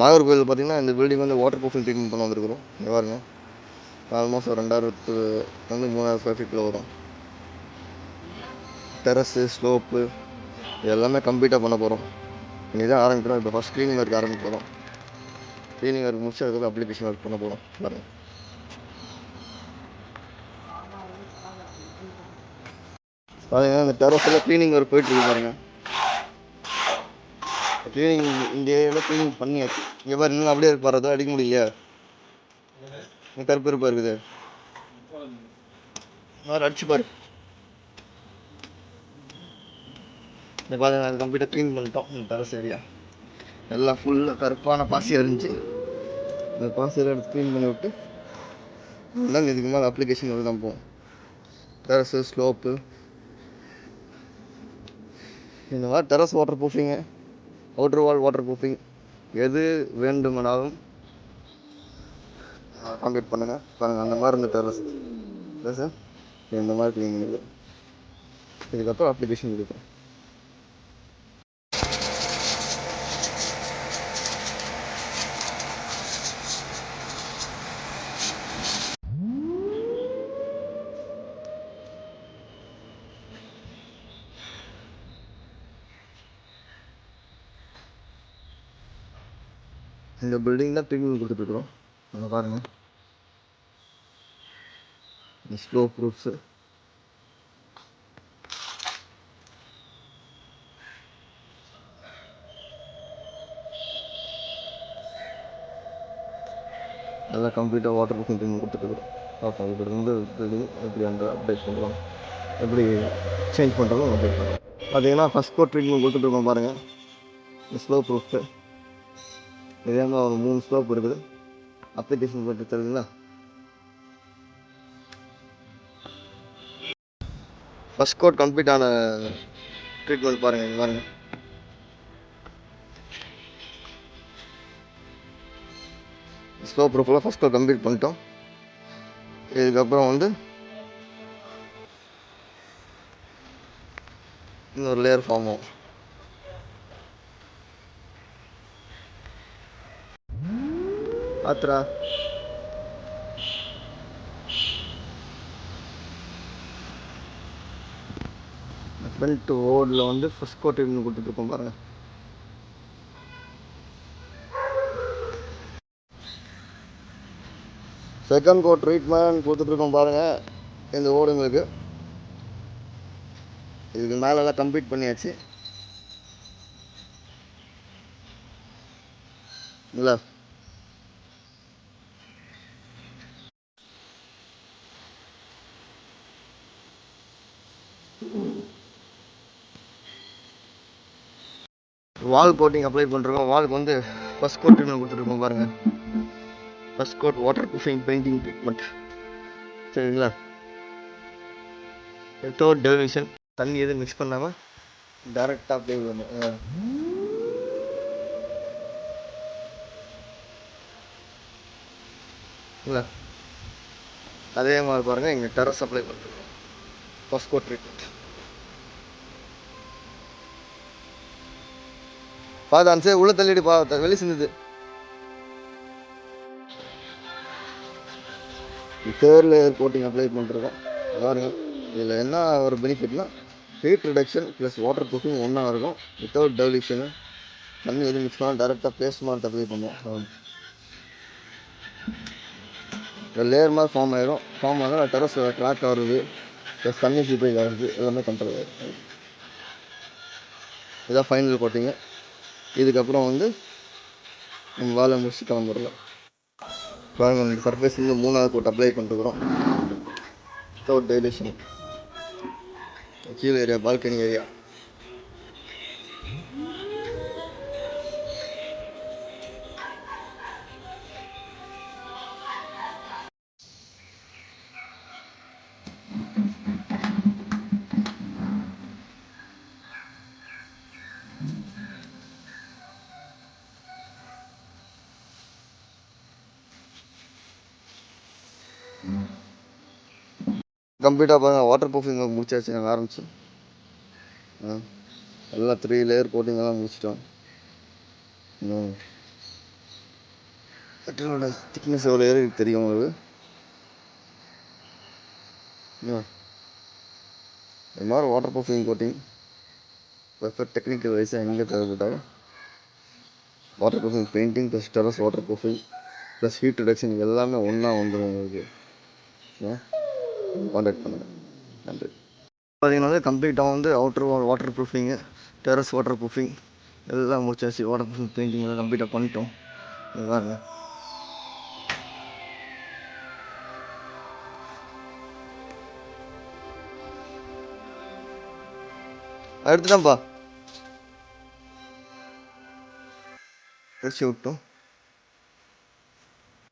நாகர்கோவில் பார்த்தீங்கன்னா இந்த பில்டிங் வந்து வாட்டர் ப்ரூஃபிங் ட்ரீட்மெண்ட் பண்ண வந்திருக்கிறோம். இங்கே பாருங்கள் ஆல்மோஸ்ட் ஒரு ரெண்டாயிரத்து வந்து மூணாயிரம் ஸ்கொயர் ஃபீட்டில் வரும். டெரஸு ஸ்லோப்பு எல்லாமே கம்ப்ளீட்டாக பண்ண போகிறோம் இங்கே தான் ஆரம்பிக்கிறோம். இப்போ ஃபஸ்ட் க்ளீனிங் ஒர்க் ஆரம்பிக்க போகிறோம் க்ளீனிங் ஒர்க் முடிச்சு அதுக்கப்புறம் அப்ளிகேஷன் ஒர்க் பண்ண போகிறோம் பாருங்கள் பாருங்க இந்த டெரஸில் க்ளீனிங் ஒர்க் போயிட்டுருக்கு பாருங்கள் க்ளீனிங் இந்த ஏரியாவில் க்ளீனிங் பண்ணியாச்சு இங்கே பாரு இன்னும் அப்படியே இருக்கு பாரு அடிக்க முடியல கருப்பு கருப்பாக இருக்குது. மாதிரி அடிச்சு பாரு. இந்த பாருங்க அது கம்ப்ளீட்டாக க்ளீன் பண்ணிட்டோம். இந்த டெரஸ் சரியா எல்லாம் ஃபுல்லாக கருப்பான பாசி இருந்துச்சு இந்த பாசி எடுத்து க்ளீன் பண்ணி விட்டு இருந்தாலும் இதுக்கு மேலே அப்ளிகேஷன் தான் போகும் டெரஸு ஸ்லோப்பு இந்த மாதிரி terrace waterproofing outer wall waterproofing எது வேண்டுமானாலும் கான்டாக்ட் பண்ணுங்கள் பாருங்கள் அந்த மாதிரி இருந்த டெரஸ் சார் இந்த மாதிரி க்ளீனிங் இது இதுக்கப்புறம் அப்ளிகேஷன் கொடுப்பேன். இந்த பில்டிங் தான் ட்ரீட்மெண்ட் கொடுத்துட்ருக்குறோம் அங்கே பாருங்கள் இந்த ஸ்லோ ப்ரூஃப்ஸு நல்லா கம்ப்ளீட்டாக வாட்டர் ப்ரூஃபிங் ட்ரீட்மெண்ட் கொடுத்துட்ருக்குறோம் பார்ப்போம் இதுலேருந்து பில்டிங் எப்படி அந்த அப்டேட் பண்ணுறோம். எப்படி சேஞ்ச் பண்ணுறதும் அப்டேட் பண்ணுறோம். பார்த்தீங்கன்னா ஃபஸ்ட் கோட் ட்ரீட்மெண்ட் கொடுத்துட்ருக்கோம் பாருங்கள் இந்த ஸ்லோ ப்ரூஃப்ஸு இதே மாதிரி ஒரு மூணு ஸ்லோப் இருக்குது. அப்ளிகேஷன் போட்டு தருதுங்களா ஃபஸ்ட் கோட் கம்ப்ளீட் ஆன ட்ரீட்மெண்ட் பாருங்கள் இது பாருங்கள் ஸ்லோ ப்ரூஃபெல்லாம் ஃபஸ்ட் கோட் கம்ப்ளீட் பண்ணிட்டோம். இதுக்கப்புறம் வந்து இன்னொரு லேயர் ஃபார்ம் ஆகும். ஆத்ரா பெல்ட் ஓடில் வந்து ஃபஸ்ட் கோட் இருந்து கொடுத்துட்ருக்கோம் பாருங்க. செகண்ட் கோட் ட்ரீட்மெண்ட் கொடுத்துட்ருக்கோம் பாருங்க. இந்த ஓடுங்களுக்கு இதுக்கு மேலெல்லாம் கம்ப்ளீட் பண்ணியாச்சு. இல்லை. வால் கோட்டிங் அப்ளை பண்ணுறோம் வாலுக்கு வந்து ஃபஸ்ட் கோட் ட்ரீட்மெண்ட் கொடுத்துருக்கோம் பாருங்கள் first coat waterproofing painting treatment சரிங்களா? தேர்ட் டெலிவிஷன் தண்ணி எதுவும் மிக்ஸ் பண்ணாமல் டேரெக்டாக அப்ளை பண்ணணும். இல்லை அதே மாதிரி பாருங்கள் இங்கே டெரஸ் அப்ளை பண்ணுறோம் ஃபஸ்ட் கோட் ட்ரீட்மெண்ட் பாத்து அந்த உள்ள தள்ளிடு பா வெளி வெளிய சிந்தது. தேர்ட் லேயர் கோட்டிங் அப்ளை பண்ணுறோம் பாருங்கள் இதில் என்ன ஒரு பெனிஃபிட்னா heat reduction plus waterproofing ஒன்றா இருக்கும். வித்தவுட் டெவலிஷனு தண்ணி எதுவும் மிக்ஸ் பண்ணால் டேரெக்டாக பேஸ்ட் மாதிரி அப்ளை பண்ணுவோம் லேயர் மாதிரி ஃபார்ம் ஆயிடும் ஃபார்ம் ஆகும் டெரஸ் கிராக் ஆகுது ப்ளஸ் தண்ணி சீப்பை ஆகுது எல்லாமே கண்ட்ரோல் ஆகிடும் இதான் ஃபைனல் கோட்டிங்கு இதுக்கப்புறம் வந்து நம்ம வேலை முடிச்சு கிளம்புறோம் பாருங்க இந்த சர்ஃபேஸ் வந்து மூணாவது கோட் அப்ளை பண்ணிட்டுருக்குறோம் வித்தவுட் டைலேஷன் கீழே ஏரியா பால்கனி ஏரியா கம்ப்ளீட்டாக பாருங்கள் வாட்டர் ப்ரூஃபிங் முடிச்சாச்சு நாங்கள் ஆரம்பிச்சு. ஆ எல்லாம் த்ரீ லேயர் கோட்டிங் எல்லாம் முடிச்சிட்டோம். இன்னும் மெட்டீரியலோட திக்னஸ் எவ்வளோ ஏறி தெரியும் உங்களுக்கு? இது மாதிரி waterproofing coating perfect technical வைஸாக எங்கே தேவைப்பட்டாலும். Waterproofing painting plus terrace waterproofing plus heat reduction எல்லாமே ஒன்றா வந்துடும் உங்களுக்கு. காண்டாக்ட் பண்ணுங்கள் நன்றி. பார்த்தீங்கன்னா வந்து கம்ப்ளீட்டாக வந்து outer waterproofing terrace waterproofing எல்லாம் முடிச்சாச்சு. வாட்டர் ப்ரூஃபிங் பெயிண்டிங் எல்லாம் கம்ப்ளீட்டாக பண்ணிட்டோம். இதுதான் அடுத்துதான்ப்பா அடிச்சு விட்டோம்.